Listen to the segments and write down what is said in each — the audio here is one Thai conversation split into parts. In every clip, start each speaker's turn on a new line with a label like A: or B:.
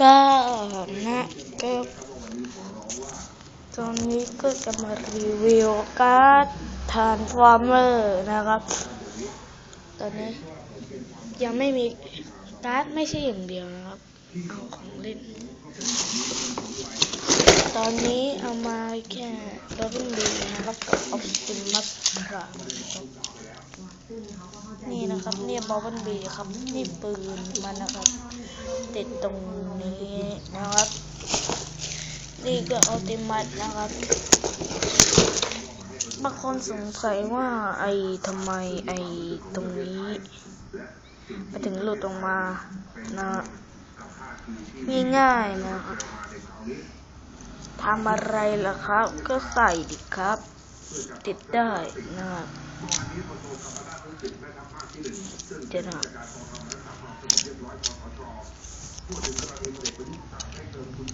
A: ก็นะก็ตอนนี้ก็จะมารีวิวการ์ดทานฟอร์เมอร์นะครับ ตอนนี้ยังไม่มีการ์ดไม่ใช่อย่างเดียวนะครับ เอาของเล่น ตอนนี้เอามาแค่ดับเบิลบีนะครับกับออฟติมัสครับนี่นะครับเนี่ยบอบันบีครับนี่ปืนมันนะครับ ติดตรงนี้นะครับ นี่ก็ออติมัสนะครับบางคนสงสัยว่าไอ้ทำไมไอ้ตรงนี้มาถึงหลุดออกมานะง่ายๆนะครับ ทำอะไรล่ะครับ ก็ใส่ดิครับ ติดได้นะครับเดี๋ยวนะ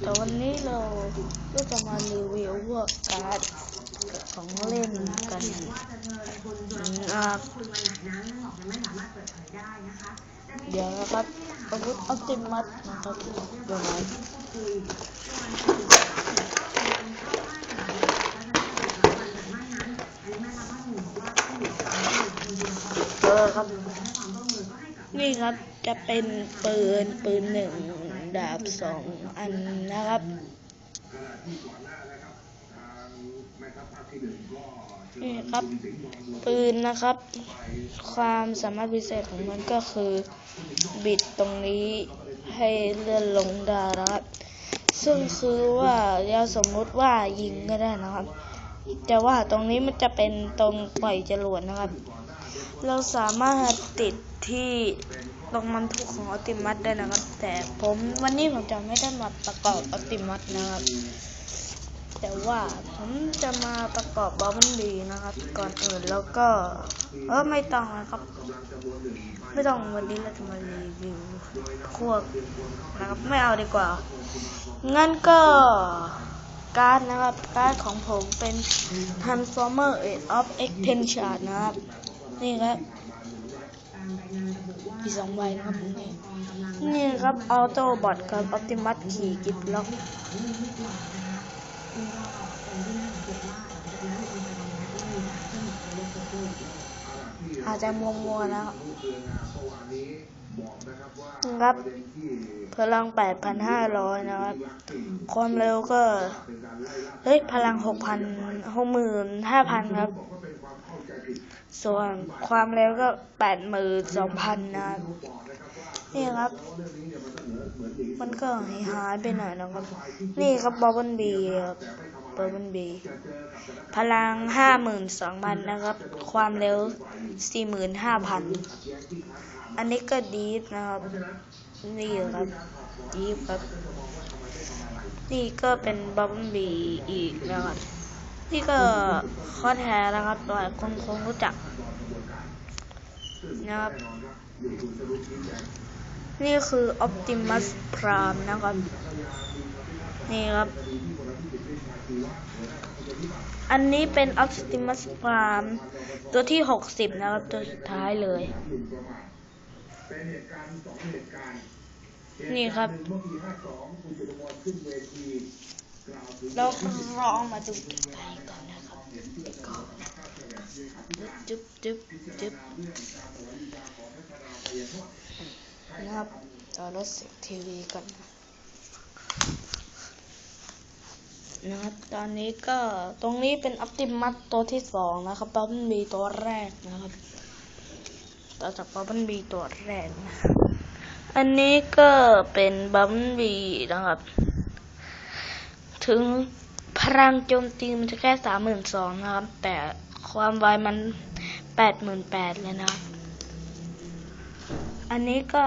A: แต่วันนี้เราก็จะมารีวิวพวกการ์ดของเล่นกันนะครับเดี๋ยวนะครับอาวุธอัลติมัตนะครับเดี๋ยวนะ ครับ นี่ครับจะเป็นปืนปืนหนึ่งดาบสองอันนะครับนี่ครับ ปืนนะครับ ความสามารถพิเศษของมันก็คือ บิดตรงนี้ให้เลื่อนลงได้นะครับ ซึ่งคือว่าเราสมมุติว่ายิงก็ได้นะครับ แต่ว่าตรงนี้มันจะเป็นตรงปล่อยจรวดนะครับ เราสามารถติดที่ตรงมันทุกของออติมัสได้นะครับ แต่ผมวันนี้ผมจะไม่ได้มาประกอบออติมัสนะครับ แต่ว่าผมจะมาประกอบบอมันดีนะครับ ก่อนอื่นแล้วก็ เออไม่ต้องนะครับ ไม่ต้องวันนี้เราจะมารีวิวพวกนะครับไม่เอาดีกว่า งั้นก็การ์ดนะครับ การ์ดของผมเป็น Transformer Age of Extension นะครับ นี่ครับมีสองใบนะครับนี่นี่ครับออโต้บอทครับออ t ติมัสขี่กิฟล็อกอาจจะมัวๆนะครับครับพลัง 8,500 นะครับ ความเร็วก็ เฮ้ย พลัง 6,000 65,000 ครับ ส่วนความเร็วก็82,000นะครับนี่ครับ มันก็หายไปหน่อยนะครับ นี่ครับบอบันบีครับบอบันบี พลัง52,000นะครับ ความเร็ว45,000อันนี้ก็ดีฟนะครับ นี่ครับดีฟครับ นี่ก็เป็นบอบันบีอีกนะครับ นี่ก็ข้อแท้นะครับหลายคนคงรู้จักนะครับ นี่คือ Optimus Prime นะครับ นี่ครับ อันนี้เป็น Optimus Prime ตัวที่ 60 นะครับ ตัวสุดท้ายเลย นี่ครับ เราลองมาดูใกล้ๆก่อนนะครับจุ๊บจุ๊บจุ๊บนะครับเราลดเสียงทีวีก่อนนะนะครับตอนนี้ก็ตรงนี้เป็นอัปติมัสตัวที่สองนะครับบับเบิลบีตัวแรกนะครับต่อจากบับเบิลบีตัวแรกนะอันนี้ก็เป็นบับเบิลบีนะครับ ถึงพลังโจมตีมันจะแค่สามหมื่นสองนะครับ แต่ความไวมันแปดหมื่นแปดเลยนะครับอันนี้ก็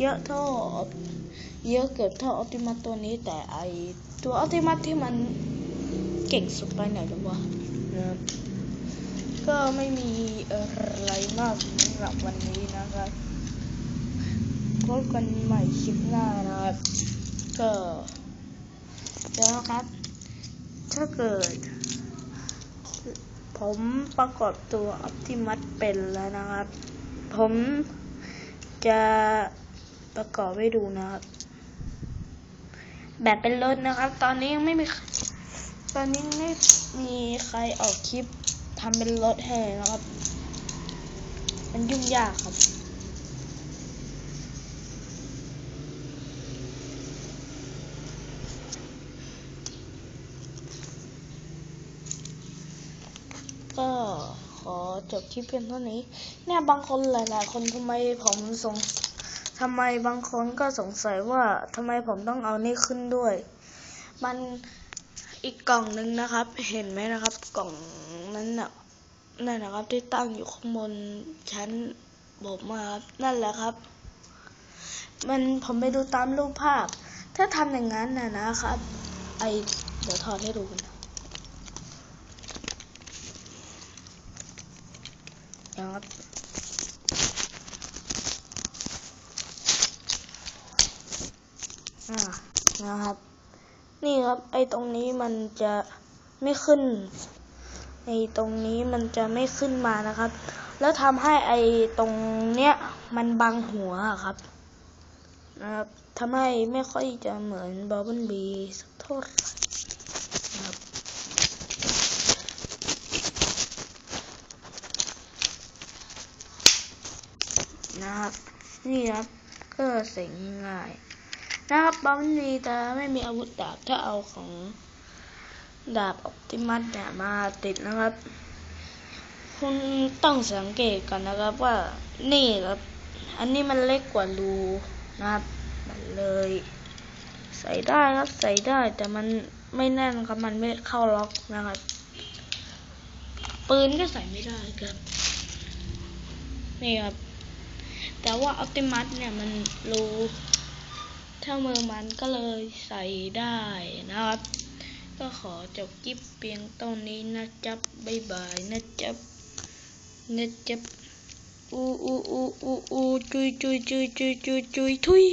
A: เยอะเท่าเยอะเกือบเท่าออติมัสตัวนี้ แต่ไอตัวออติมัสที่มันเก่งสุดไปไหนหรือวะนะก็ไม่มีอะไรมากสำหรับวันนี้นะครับพบกันใหม่คลิปหน้านะครับก็ เดี๋ยวครับ ถ้าเกิด ผมประกอบตัวออ t ติมัสเป็นแล้วนะครับ ผมจะประกอบไว้ดูนะครับ แบบเป็นรถนะครับ ตอนนี้ยังไม่มี ตอนนี้ไม่มีใครออกคลิปทำเป็นรถให้เลยนะครับ มันยุ่งยากครับ ก็ขอจบ คลิปเพียงเท่านี้ เนี่ยบางคนหลาย ๆ คนทำไมผมสงทำไมบางคนก็สงสัยว่าทำไมผมต้องเอานี่ขึ้นด้วย มันอีกกล่องหนึ่งนะครับ เห็นไหมนะครับ กล่องนั้นน่ะนั่นนะครับที่ตั้งอยู่ข้างบนชั้นผมอะครับนั่นแหละครับ มันผมไปดูตามรูปภาพ ถ้าทำอย่างนั้นนะนะครับ ไอเดี๋ยวถอดให้ดูกันนะนะ ครับนะครับ นี่ครับ ไอตรงนี้มันจะไม่ขึ้น ไอตรงนี้มันจะไม่ขึ้นมานะครับ แล้วทำให้ไอตรงเนี้ยมันบังหัวครับนะครับทำให้ไม่ค่อยจะเหมือนบ b บ e บีสักเท่าไหร่นะครับ นะครับ นี่ครับก็เสียงง่ายนะครับบอมนีจะไม่มีอาวุธดาบถ้าเอาของดาบออปติมัสเนี่ยมาติดนะครับ คุณต้องสังเกตก่อนนะครับว่านี่ครับ อันนี้มันเล็กกว่ารูนะครับ มันเลย ใส่ได้ครับใส่ได้แต่มันไม่แน่นครับมันไม่เข้าล็อกนะครับ ปืนก็ใส่ไม่ได้ครับ นี่ครับ แต่ว่าออปติมัสเนี่ยมันรูเท่ามือมันก็เลยใส่ได้นะครับ ก็ขอจบคลิปเพียงเท่านี้นะจ๊บบ๊ายบายนะจ๊บนะจ๊บอูอูอูอูอูจุยจุยจุยจุยจุยจุยทุย